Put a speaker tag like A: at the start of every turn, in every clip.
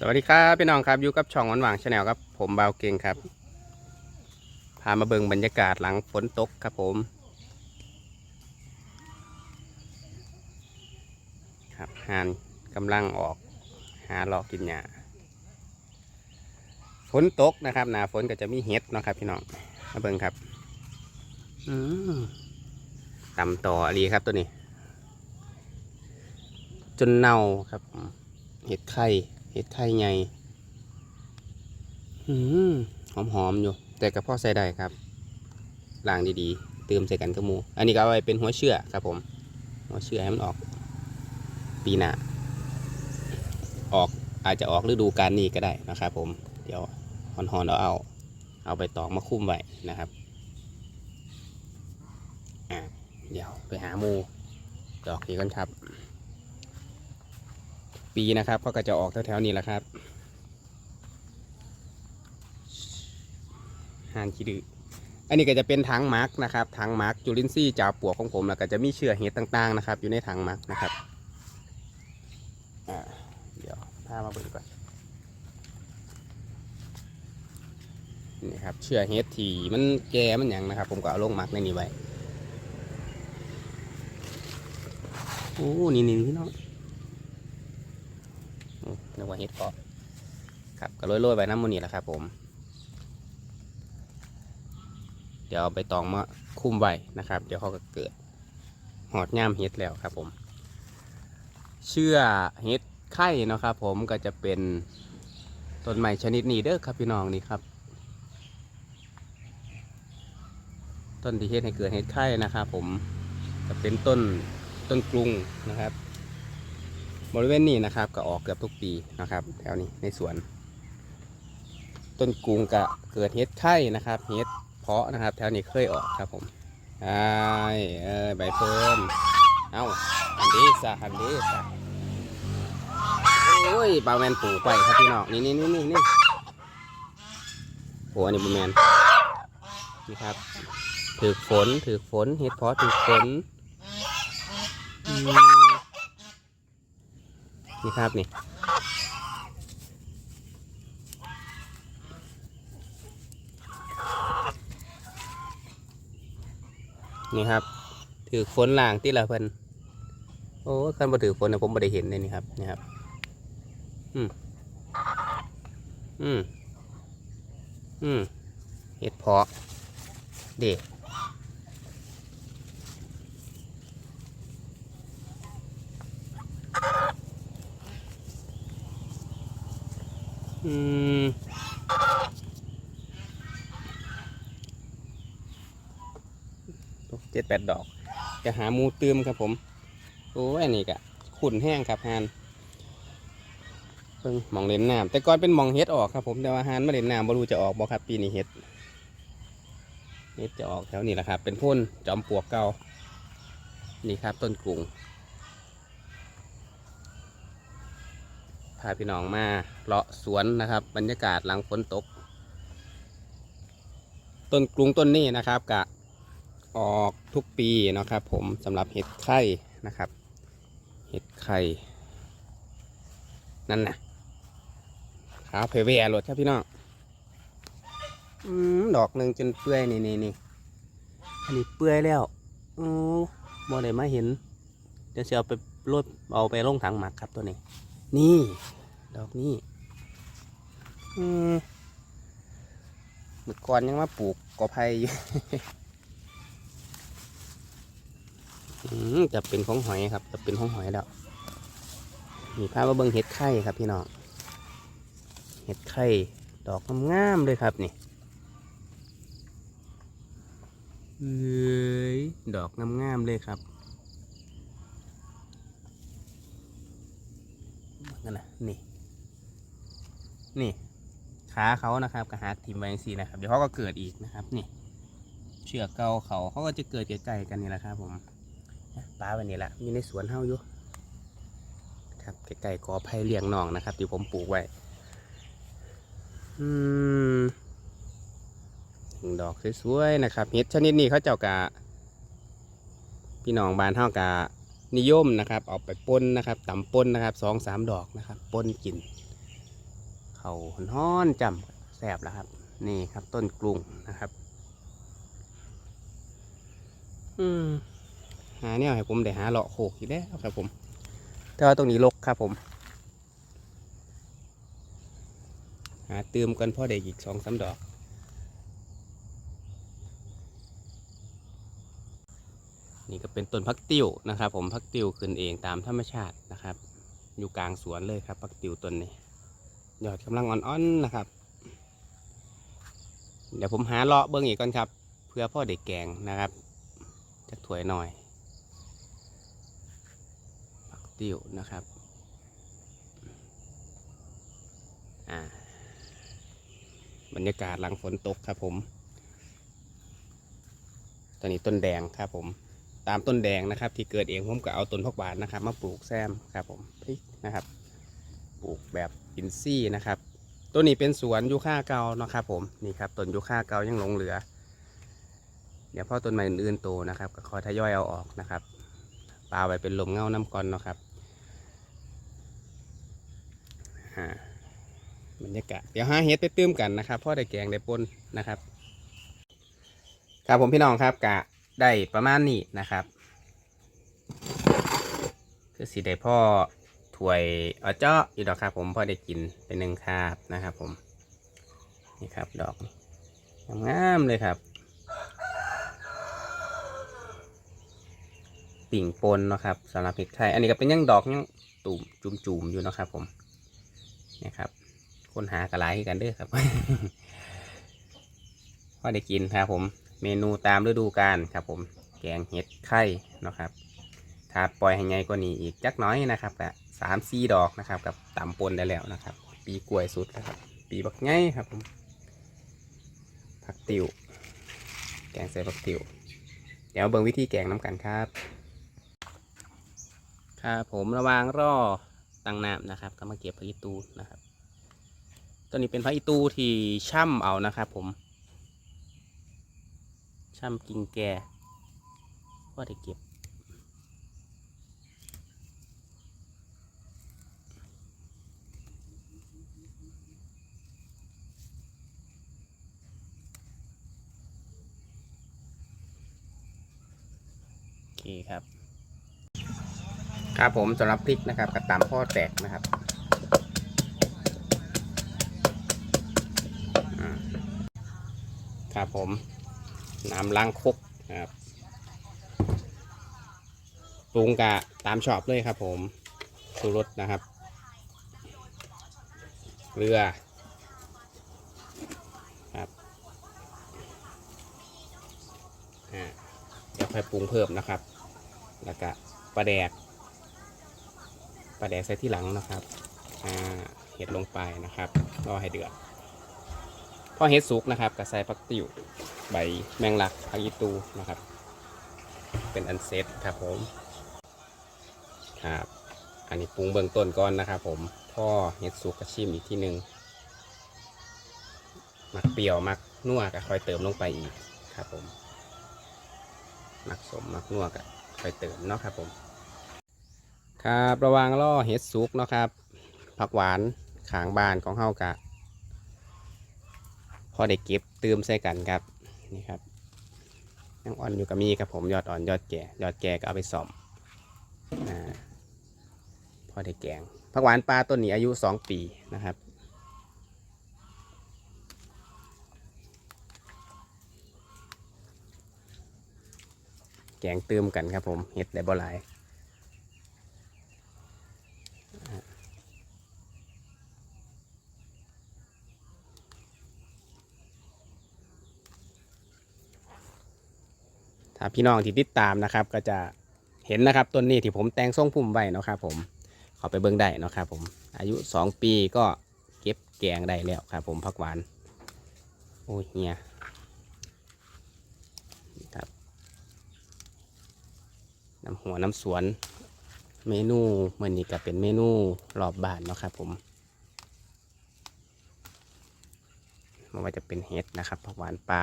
A: สวัสดีครับพี่น้องครับอยู่กับช่องวานหวางชาแนลครับผมบาวเก่งครับ พามาเบิ่งบรรยากาศหลังฝนตกครับผมครับหานกำลังออกหาหลอกกินหญ้าฝนตกนะครับหนาฝนก็จะมีเห็ดนะครับ พี่น้องมาเบิ่งครับอืมตำต่ออะไรครับตัวนี้ จนเน่าครับเห็ดไข่ เห็ดไข่ใหญ่หอมหอมๆอยู่ แต่กระเพาะใส่ได้ครับล้างดีๆ เติมใส่กันกระมู อันนี้ก็เอาไว้เป็นหัวเชื่อครับผม หัวเชื่อให้มันออก ปีหน้าออกอาจจะออกฤดูกาลนี้ก็ได้นะครับผม เดี๋ยวหอนๆเอาเอา เอาไปตอกมาคุ้มไว้นะครับอะเดี๋ยวไปหาหมูดอกนี้กันครับ ปีนะครับเขาก็จะออกแถวๆนี้แหละครับหานขี้ดื้ออันนี้ก็จะเป็นถังมาร์กนะครับถังมาร์กจุลินทรีย์จาปวกของผมแล้วก็จะมีเชื้อเห็ดต่างๆนะครับ อยู่ในถังมาร์กนะครับเดี๋ยวพามาเบิ่งก่อนนี่ครับเชื้อเห็ดที่มันแก่มันหยังนะครับ ผมก็เอาลงมาร์กในนี้ไว้โอ้นี่นี่พี่น้อง ว่าเห็ดเพาะครับก็โรยๆใบน้ำมันนี่แหละครับ ผม เดี๋ยวเอาไปตองมาคุ้มไว้นะครับ เดี๋ยวเขาก็เกิดหอดย่ามเห็ดแล้วครับ ผม เชื่อเห็ดไข่นะครับ ผมก็จะเป็นต้นไม้ชนิดนี้เด้อครับพี่น้องนี่ครับ ต้นที่เฮ็ดให้เกิดเห็ดไข่นะครับ ผมจะเป็นต้นต้นกรุงนะครับ บริเวณนี้นะครับก็ออกเกือบทุกปีนะครับ แถวนี้ในสวน ต้นกรุงก็เกิดเฮ็ดไข่นะครับเฮ็ดเพาะนะครับ แถวนี้เคยออกครับผมไอ้เอ้ยใบเฟิร์นเอาอันนี้สะอันนี้สะโอ้ยบาแมนปลูกไปครับพี่น้องนี่นี่นี่นี่นี่โอ้อันนี้บาแมนนี่ครับถือฝนถือฝนเฮ็ดเพาะถือฝนอืม นี่ครับนี่นี่ครับ ถือฝนล่างที่ละเพิ่นโอ้คันบ่ถือฝนนะผมบ่ได้เห็นเลยนี่ครับนี่ครับ อืมอืมอืมเห็ดเพาะเด็ก อืมเจ็ดแปดดอกจะหามูตืมครับผม โอ้ยนนี้กะขุ่นแห้งครับฮานเพิ่งมองเล่นน้ำแต่ก่อนเป็นมองเฮ็ดออกครับผมแต่ว่าฮานมาเล่นน้ำบ่รู้จะออกบ่ครับ ปีนี้เฮ็ดเฮ็ดจะออกแถวนี้แหละครับ เป็นพ่นจอมปลวกเก่านี่ครับต้นกรุง พาพี่น้องมาเลาะสวนนะครับ บรรยากาศหลังฝนตก ต้นกรุงต้นนี้นะครับกะออกทุกปีนะครับ ผมสำหรับเห็ดไข่นะครับ เห็ดไข่นั่นนะขาวเพเวรดครับพี่น้องอดอกหนึ่งจนเปื่อยนี่นี่นี่อันนี้เปื่อยแล้วอือบ่ได้มาเห็น เดี๋ยวจะเอาไปรดเอาไปลงถังหมักครับตัวนี้ นี่ ดอกนี้อืมเมื่อก่อนยังมาปลูกกอไผ่อยู่จะเป็นของหอยครับ จะเป็นของหอยแล้วมีภาพว่าเบิ้งเห็ดไข่ครับพี่น้อง เห็ดไข่ ดอกงามๆเลยครับนี่เอ้ยดอกงามๆเลยครับ นั่นนะนี่ นี่ ขาเขานะครับกระหักทิมไว้อย่างสี่นะครับ เดี๋ยวเขาก็เกิดอีกนะครับ นี่ เชือกเกาเขาเขาก็จะเกิดใกล้ๆกันนี่แหละครับ ผมปลาวันนี้แหละมีในสวนเฮาอยู่ครับใกล้ๆกอไผ่เลี้ยงน้องนะครับ ที่ผมปลูกไว้อืมดอกสวยๆนะครับเห็ดชนิดนี้เขาเจ้ากะพี่น้องบ้านเฮากะ นิยมนะครับเอาไปป่นนะครับตำป่นนะครับสองสามดอกนะครับป่นกิน เขาฮ้อนจำแสบแล้วครับ นี่ครับต้นกรุงนะครับ อืมหาเนี่ยให้ผมได้หาเลาะโขกอยู่แล้วครับผม แต่ว่าตรงนี้รกครับผม หาเติมกันพ่อได้อีกสองสามดอก นี่ก็เป็นต้นพักติ้วนะครับ ผมพักติ้วขึ้นเองตามธรรมชาตินะครับ อยู่กลางสวนเลยครับพักติ้วต้นนี้ยอดกำลังอ่อนๆนะครับ เดี๋ยวผมหาเลาะเบิ้องอีกก่อนครับ เพื่อพ่อเด็กแกงนะครับจะถวยหน่อยพักติ้วนะครับอ่าบรรยากาศหลังฝนตกครับผมตอนนี้ต้นแดงครับผม ตามต้นแดงนะครับ ที่เกิดเองผมก็เอาต้นพักหวานนะครับ มาปลูกแซมครับผมพริกนะครับ ปลูกแบบอินซี่นะครับตัวนี้เป็นสวนยูคาเก่านะครับ ผมนี่ครับต้นยูคาเก่ายังหลงเหลือ เดี๋ยวพอต้นใหม่อื่นๆโตนะครับก็คอยทยอยเอาออกนะครับปลาไว้เป็นลมเงาน้ำกอนเนาะครับบรรยากาศเดี๋ยวหาเฮ็ดไปตื้มกันนะครับพ่อได้แกงได้ปนนะครับ ครับผมพี่น้องครับกะ ได้ประมาณนี้นะครับ คือสีได้พ่อถวยเอาเจาะอยู่ดอกครับผมพ่อได้กินเป็นหนึ่งคาบนะครับผมนี่ครับดอกงามเลยครับปิ่งปนนะครับสำหรับพริกไทย อันนี้ก็เป็นยังดอกยังตุ่มจุ่มๆอยู่นะครับผมนี่ครับคนหากระไรกันเด้อครับพอได้กินครับผม เมนูตามฤดูกาลครับผมแกงเห็ดไข่นะครับถ้าปล่อยให้ไงกว่านี้อีกจักน้อยนะครับกะสามสี่ดอกนะครับ กับตำปนได้แล้วนะครับ ปีกล้วยสุดนะครับ ปีบักไงครับผมผักติวแกงใส่ผักติวเดี๋ยวเบิ่งวิธีแกงน้ำกันครับ ครับผมระวางรอตั้งน้ำนะครับ ก็มาเก็บผักอีตูนะครับตัวนี้เป็นผักอีตูที่ช่ำเอานะครับ ผม ช่ำกิ่งแก่ก็ได้เก็บ โอเคครับ ครับผมสำหรับพริกนะครับกระตำพ่อแตกนะครับอ่าครับผม น้ำล้างคกนะครับปรุงกะตามชอบเลยครับผมสูรสนะครับเกลือครับเดี๋ยวค่อยปรุงเพิ่มนะครับ แล้วก็ปลาแดกปลาแดกใส่ที่หลังนะครับเห็ดลงไปนะครับรอให้เดือดพอเห็ดสุกนะครับก็ใส่ผักติ๋ว ใบแมงลักผักอีตูนะครับ เป็นอันเซตครับผมครับอันนี้ปรุงเบื้องต้นก่อนนะครับผมพ่อเห็ดสุกกระชิมอีกที่หนึ่งมักเปรี้ยวมักนัวก็ค่อยเติมลงไปอีกครับผมมักสมมักนัวก็ค่อยเติมเนาะครับผมครับระวังล่อเห็ดสุกเนาะครับผักหวานขางบานของเฮากะพอได้เก็บเติมใส่กันครับ นี่ครับยังอ่อนอยู่กับมีครับผมยอดอ่อนยอดแก่ยอดแก่ก็เอาไปซ่อมอ่าพอได้แกงผักหวานปลาต้นนี้อายุสองปีนะครับแกงเติมกันครับผมเห็ดได้บ่หลาย พี่น้องที่ติดตามนะครับ ก็จะเห็นนะครับต้นนี้ที่ผมแต่งทรงพุ่มไว้นะครับผมขอไปเบิ้งได้นะครับผมอายุ 2 ปีก็เก็บแกงได้แล้วครับผมผักหวานโอ้ยเฮียนี่ครับน้ำหัวน้ำสวนเมนูเมื่อนี้ก็เป็นเมนูรอบบ้านเนาะครับผมไมันว่าจะเป็นเห็ดนะครับผักหวานปลา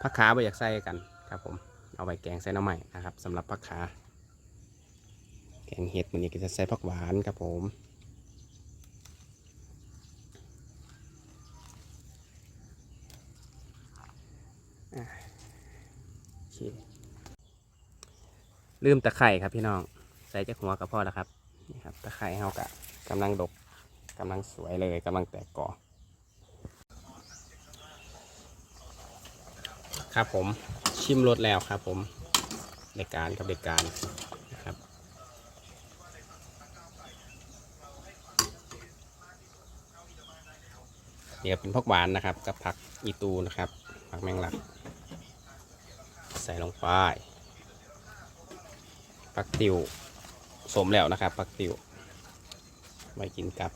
A: ผักขาไปอยากใส่กันครับผม เอาไว้แกงใส่น้ำใหม่นะครับสำหรับผักขาแกงเห็ดมันนี้ก็จะใส่ผักหวานครับผมลืมตะไคร่ครับพี่น้องใส่จาหัวกับพ่อแล้วครับนี่ครับตะไคร่เฮากะกำลังดกกำลังสวยเลยกำลังแตกกอครับผม ชิมรสแล้วครับผมในการกับเด็กการนะครับเนี่ก็เป็นผักหวานนะครับ กับผักอีตูนะครับผักแมงลัก ใส่ลงไปผักติวสมแล้วนะครับผักติวไว้กินกับ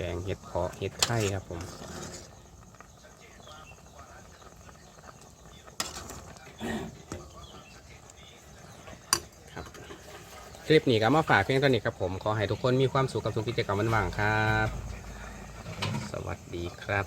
A: แกงเห็ดเพาะเห็ดไข่ครับผมครับคลิปนี้ก็มาฝากเพียงเท่านี้ครับผม ขอให้ทุกคนมีความสุขกับทุกกิจกรรมวันว่างครับ สวัสดีครับ